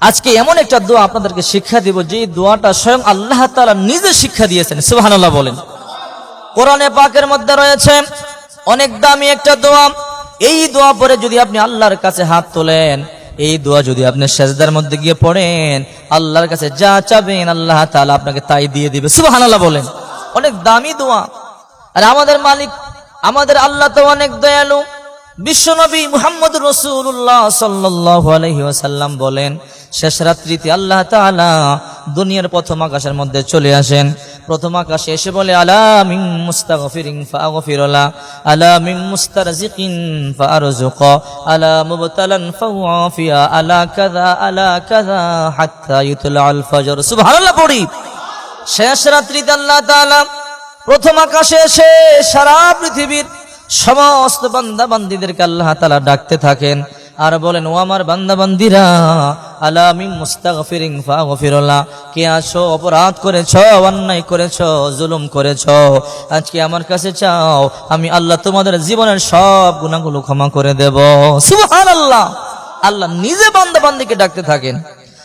আজকে এমন একটা দোয়া আপনাদেরকে শিক্ষা দিব যে দোয়াটা স্বয়ং আল্লাহ তালা নিজে শিক্ষা দিয়েছেন। সুবহানাল্লাহ বলেন। কোরআনে পাকের মধ্যে রয়েছে, অনেক দামি একটা দোয়া। এই দোয়া পরে যদি আপনি আল্লাহর কাছে হাত তোলেন, এই দোয়া যদি আপনি সেজদার মধ্যে গিয়ে পড়েন, আল্লাহর কাছে যা চাবেন আল্লাহ তালা আপনাকে তাই দিয়ে দিবে। সুবহানাল্লাহ বলেন। অনেক দামি দোয়া। আর আমাদের মালিক, আমাদের আল্লাহ তো অনেক দয়ালু। বিশ্বনবী মুহাম্মদ রসুল্লাহ সাল্লাহ আলহি ওয়াসাল্লাম বলেন, শেষ রাত্রিতে আল্লাহ তাআলা দুনিয়ার প্রথম আকাশের মধ্যে চলে আসেন। প্রথম আকাশে এসে বলে, আলা মিন মুস্তাগফিরিন ফাগফিরলা, আলা মিন মুস্তারজিকিন আলা আলা পড়ি। শেষ রাত্রিতে আল্লাহ তাআলা প্রথম আকাশে এসে সারা পৃথিবীর সমস্ত বান্দা বান্দিদেরকে আল্লাহ তালা ডাকতে থাকেন আর বলেন, ও আমার বান্দা বান্দিরা আলামি মুস্তাগফিরিন ফাগফিরুল্লাহ। কে আছো, অপরাধ করেছ, অন্যায় করেছ, জুলুম করেছ? আজকে আমার কাছে চাও, আমি আল্লাহ তোমাদের জীবনের সব গুনাহগুলো ক্ষমা করে দেব। সুবহানাল্লাহ। আল্লাহ নিজে বান্দা বান্দিকে ডাকতে থাকেন।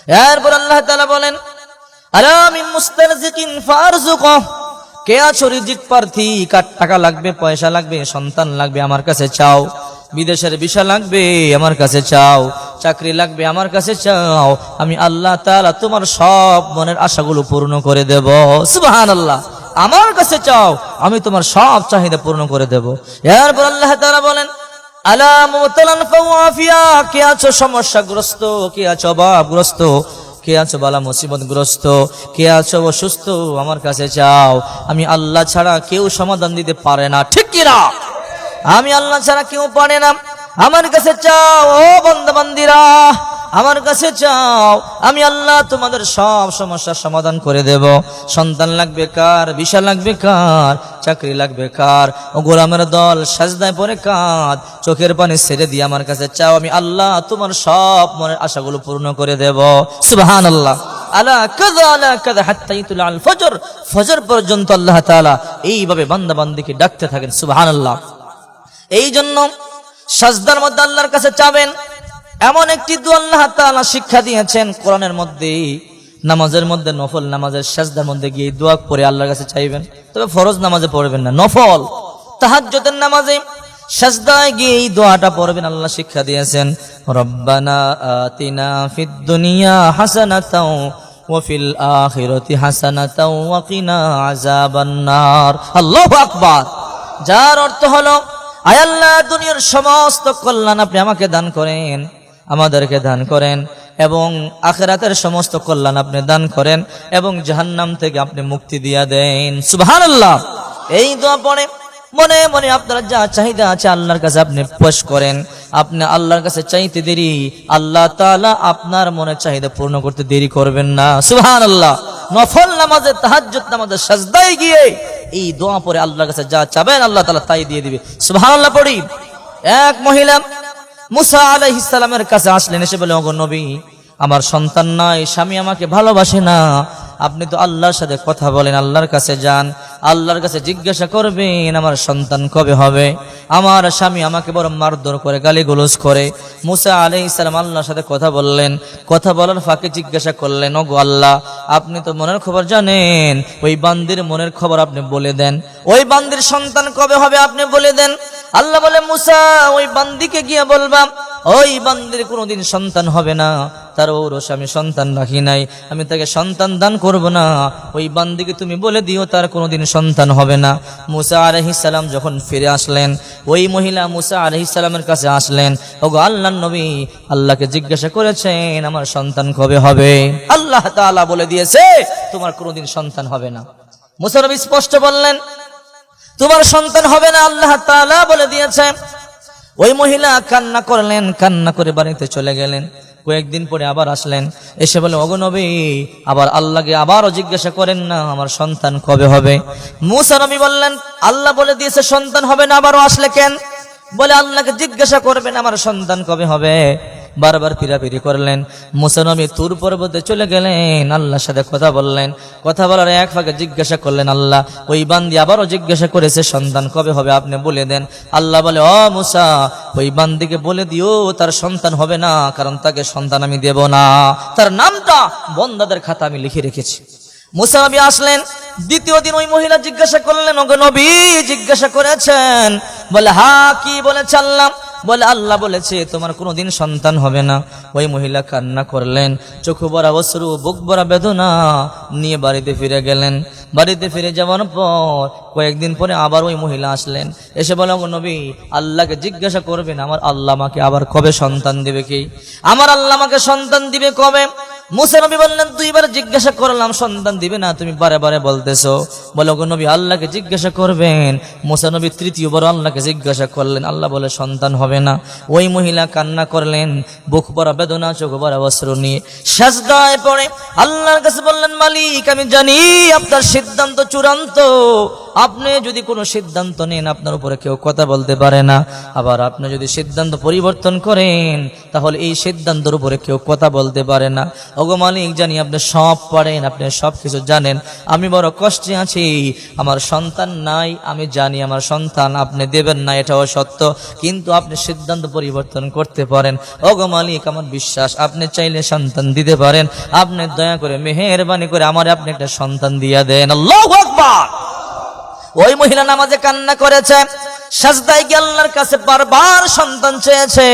এরপর আল্লাহ তাআলা বলেন, আলামি মুস্তারজিকিন ফারজুকহ কে আছো রিজিক প্রার্থী? কার টাকা লাগবে, পয়সা লাগবে, সন্তান লাগবে আমার কাছে চাও। বিদেশের ভিসা লাগবে আমার কাছে চাও। চাকরি লাগবে আমার কাছে চাও। আমি আল্লাহ তাআলা তোমার সব মনের আশাগুলো পূর্ণ করে দেব। সুবহানাল্লাহ। আমার কাছে চাও, আমি তোমার সব চাহিদা পূর্ণ করে দেব। এরপর আল্লাহ তাআলা বলেন, আলা মুতালান ফাওয়াফিয়া। কে আছো সমস্যাগ্রস্ত, কে আছো অভাবগ্রস্ত? কে আছো বালা মুসিবতগ্রস্ত? কে আছো অসুস্থ? আমার কাছে চাও আমি আল্লাহ ছাড়া কেউ সমাধান দিতে পারে না। ঠিক কিনা? আমি আল্লাহ ছাড়া কেউ পারে না। আমার কাছে চাও, ও বন্ধবান্দিরা আমার কাছে চাও, আমি আল্লাহ তোমাদের সব সমস্যার সমাধান করে দেব। সন্তান লাগবে কার, বিশা লাগবে কার, চাকরি লাগবে কার, ও গোলামের দল সাজদায় পরে কাঁদ, চোখের পানি ছেড়ে দিয়ে আমার কাছে চাও, আমি আল্লাহ তোমার সব মনের আশাগুলো পূর্ণ করে দেব। সুবহান আল্লাহ আলা কাদা আলা কাদা ইতুল আল ফজর। ফজর পর্যন্ত আল্লাহ তাআলা এইভাবে বান্দা বান্দিকে ডাকতে থাকেন, সুবহানাল্লাহ। এই জন্য সাজদার মধ্যে আল্লাহর কাছে চাবেন এমন একটি দোয়া আল্লাহ তাআলা শিক্ষা দিয়েছেন কোরআনের মধ্যে। নামাজের মধ্যে নফল, নামাজের শেষদার মধ্যে গিয়ে দোয়া পরে আল্লাহর কাছে চাইবেন। তবে ফরজ নামাজে পড়বেন না, নফল। তাহাজ্জুদের নামাজে সাজদায় গিয়ে এই দোয়াটা পড়বেন আল্লাহ শিক্ষা দিয়েছেন। রব্বানা আতিনা ফিদ দুনিয়া হাসানাতাও ওয়াফিল আখিরাতি হাসানাতাও ওয়া কিনা আযাবান নার। আল্লাহু আকবার। যার অর্থ হলো, আয় আল্লাহ, দুনিয়ার সমস্ত কল্যাণ আপনি আমাকে দান করেন। আমাদেরকে দান করেন এবং আখেরাতের সমস্ত কল্যাণ আপনি দান করেন এবং জাহান্নাম থেকে আপনি মুক্তি দিয়া দেন। সুবহানাল্লাহ। এই দোয়া পড়ে মনে মনে আপনার যা চাহিদা আছে আল্লাহর কাছে আপনি পেশ করেন। আপনি আল্লাহর কাছে চাইতে দেরি, আল্লাহ তাআলা আপনার মনের চাহিদা পূর্ণ করতে দেরি করবেন না। সুহান আল্লাহ নফল নামাজে, তাহাজ্জুদ নামাজে সাজদায় গিয়ে এই দোয়া পরে আল্লাহর কাছে যা চাবেন আল্লাহ তাআলা তাই দিয়ে দিবে। সুবহানাল্লাহ পড়ি। এক মহিলা মুসা আলাইহিস সালামের কাছে আসলেন, এসে বলে, ওগো নবী, আমার সন্তান নাই, স্বামী আমাকে ভালোবাসে না। আপনি তো আল্লাহর সাথে কথা বলেন, আল্লাহর কাছে যান, আল্লাহর কাছে জিজ্ঞাসা করবেন, আমার সন্তান কবে হবে? আমার স্বামী আমাকে বড় মারধর করে গালি গালিগুলোজ করে। মুসা আলাই ইসলাম আল্লাহর সাথে কথা বললেন, কথা বলার ফাঁকে জিজ্ঞাসা করলেন ও গো আল্লাহ, আপনি তো মনের খবর জানেন, ওই বান্দির মনের খবর আপনি বলে দেন। ওই বান্দির সন্তান কবে হবে আপনি বলে দেন? আল্লাহ বলে, মুসা, ওই বান্দিকে গিয়ে বলবা, ওই বান্দির কোনোদিন সন্তান হবে না। তার ঔরস আমি সন্তান রাখি নাই, আমি তাকে সন্তান দান করব না। ওই বান্দিকে তুমি বলে দিও, তার কোনোদিন সন্তান হবে না। মুসা আলহিসাল্লাম যখন ফিরে আসলেন, ওই মহিলা মুসা আলহিসাল্লামের কাছে আসলেন, ওগো আল্লাহ নবী, আল্লাহকে জিজ্ঞাসা করেছেন, আমার সন্তান কবে হবে? আল্লাহ তাআলা বলে দিয়েছে, তোমার কোনোদিন সন্তান হবে না। মুসা নবী স্পষ্ট বললেন তোমার সন্তান হবে না, আল্লাহ তাআলা বলে দিয়েছে ওই মহিলা কান্না করলেন, কান্না করে বাড়িতে চলে গেলেন। কয়েকদিন পরে আবার আসলেন, এসে বলে অগনবী আবার আল্লাহকে আবারও জিজ্ঞাসা করেন না, আমার সন্তান কবে হবে? মুসা নবী বললেন, আল্লাহ বলে দিয়েছে, সন্তান হবে না, আবারও আসলে কেন? বলে, আল্লাহকে জিজ্ঞাসা করবেন, আমার সন্তান কবে হবে? বারবার পিরাপিরি করলেন। মুসানবী তুর পর্বতে চলে গেলেন, আল্লাহর সাথে কথা বললেন। কথা বলার এক ফাঁকে জিজ্ঞাসা করলেন, আল্লাহ, ওই বান্দি আবারও জিজ্ঞাসা করেছে, সন্তান কবে হবে আপনি বলে দেন? আল্লাহ বলে অ মুসা, ওই বান্দিকে বলে দিও, তার সন্তান হবে না, কারণ তাকে সন্তান আমি দেব না। তার নামটা বন্দাদের খাতা আমি লিখে রেখেছি। মুসা নবী আসলেন। দ্বিতীয় দিন ওই মহিলা জিজ্ঞাসা করলেন, ওগো নবী, জিজ্ঞাসা করেছেন? বলে, হা, কি বলে আল্লাহ? বলে আল্লাহ বলেছে, তোমার কোনোদিন সন্তান হবে না। ওই মহিলা কান্না করলেন, চোখু বরা অশ্রু, বুক বড়া বেদনা নিয়ে বাড়িতে ফিরে গেলেন। বাড়িতে ফিরে যাওয়ার পর কয়েকদিন পরে আবার ওই মহিলা আসলেন। এসে বলে নবী, আল্লাহকে জিজ্ঞাসা করবেন, আমার আল্লাহ আমাকে আবার কবে সন্তান দেবে কি? আমার আল্লাহ আমাকে সন্তান দিবে কবে? মুসা নবী বললেন, দুইবার জিজ্ঞাসা করলাম, সন্তান দিবে না? তুমি বারে বারে বলতেছো। বলো, গো নবী, আল্লাহকে জিজ্ঞাসা করবেন? মুসা নবী তৃতীয়বার আল্লাহকে জিজ্ঞাসা করলেন। আল্লাহ বলে, সন্তান হবে না। ওই মহিলা কান্না করলেন, বুক বড় বেদনা, চোখ বড় বস্ত্র নিয়ে। সাজদায় পড়ে আল্লাহর কাছে বললেন, মালিক, আমি জানি আপনার সিদ্ধান্ত চূড়ান্ত। আপনি যদি কোনো সিদ্ধান্ত নেন, আপনার উপরে কেউ কথা বলতে পারে না। আবার আপনি যদি সিদ্ধান্ত পরিবর্তন করেন, তাহলে এই সিদ্ধান্তের উপরে কেউ কথা বলতে পারে না। ওগো মালিক, জানি আপনি সব পারেন, আপনি সব কিছু জানেন। আমি বড় কষ্টে আছি, আমার সন্তান নাই, আমি জানি আমার সন্তান আপনি দেবেন না, এটাও সত্য, কিন্তু আপনি সিদ্ধান্ত পরিবর্তন করতে পারেন। ওগো মালিক, আমার বিশ্বাস, আপনি চাইলে সন্তান দিতে পারেন। আপনি দয়া করে মেহেরবানি করে আমার আপনি একটা সন্তান দিয়া দেন। ওই মহিলা নামাজে কান্না করেছে সাজদাই গিয়ে আল্লাহর কাছে বারবার সন্তান চেয়েছে।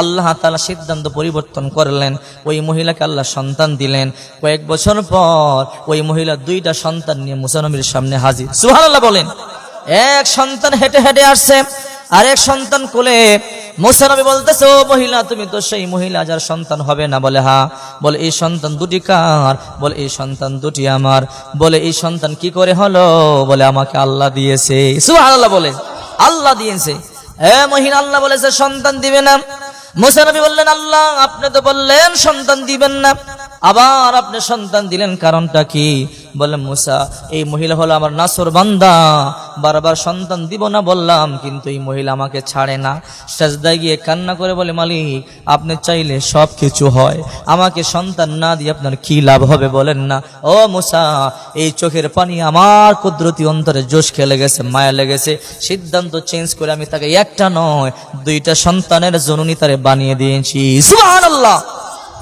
আল্লাহ তালা সিদ্ধান্ত পরিবর্তন করলেন। ওই মহিলাকে আল্লাহ সন্তান দিলেন। কয়েক বছর পর ওই মহিলা দুইটা সন্তান নিয়ে মুসানবীর সামনে হাজির। সুহানাল্লাহ বলেন, এক সন্তান হেঁটে হেঁটে আসছে, আরেক সন্তান কোলে। মুসানবী বলতেছে, ও মহিলা, তুমি তো সেই মহিলা যার সন্তান হবে না? বলে, হা। বলে, এই সন্তান দুটি কার? বলে, এই সন্তান দুটি আমার। বলে, এই সন্তান কি করে হলো? বলে, আমাকে আল্লাহ দিয়েছে। সুবহানাল্লাহ বলে, আল্লাহ দিয়েছে। এ মহিলা, আল্লাহ বলেছে, সন্তান দিবে না। মুসানবী বললেন, আল্লাহ, আপনি তো বললেন সন্তান দিবেন না। আবার আপনি সন্তান দিলেন কারণটা কি? বলে মুসা, এই মহিলা হলো আমার নাসর বান্দা। বারবার সন্তান দিব না বললাম, কিন্তু এই মহিলা আমাকে ছাড়ে না। সাজদায় গিয়ে কান্না করে বলে, মালিক, আপনি চাইলে সব কিছু হয়। আমাকে সন্তান না দিয়ে আপনার কি লাভ হবে বলেন না? ও মুসা, এই চোখের পানি আমার কুদরতি অন্তরে জোশ খেলে গেছে মায়া লেগেছে। সিদ্ধান্ত চেঞ্জ করে আমি তাকে একটা নয়, দুইটা সন্তানের জননী তারে বানিয়ে দিয়েছি।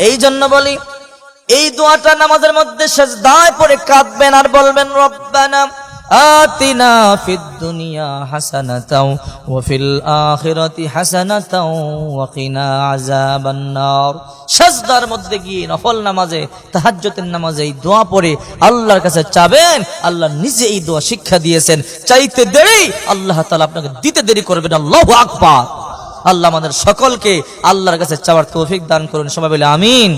এই জন্য বলি এই দোয়াটা নামাজের মধ্যে সেজদায় পড়ে কাঁদবেন আর বলবেন, রব্বানা আতিনা ফিদ দুনিয়া হাসানাতাও ওয়া ফিল আখিরাতি হাসানাতাও ওয়া কিনা আযাবান নার সেজদার মধ্যে গিয়ে নফল নামাজে, তাহাজ্জুদের নামাজে এই দোয়া পড়ে আল্লাহর কাছে চাবেন, আল্লাহ নিজে এই দোয়া শিক্ষা দিয়েছেন। চাইতে দেরি আল্লাহ তাআলা আপনাকে দিতে দেরি করবেন, আল্লাহু আকবার। আল্লাহ আমাদের সকলকে আল্লাহর কাছে চাওয়ার তৌফিক দান করুন। সবাই বলে, আমিন।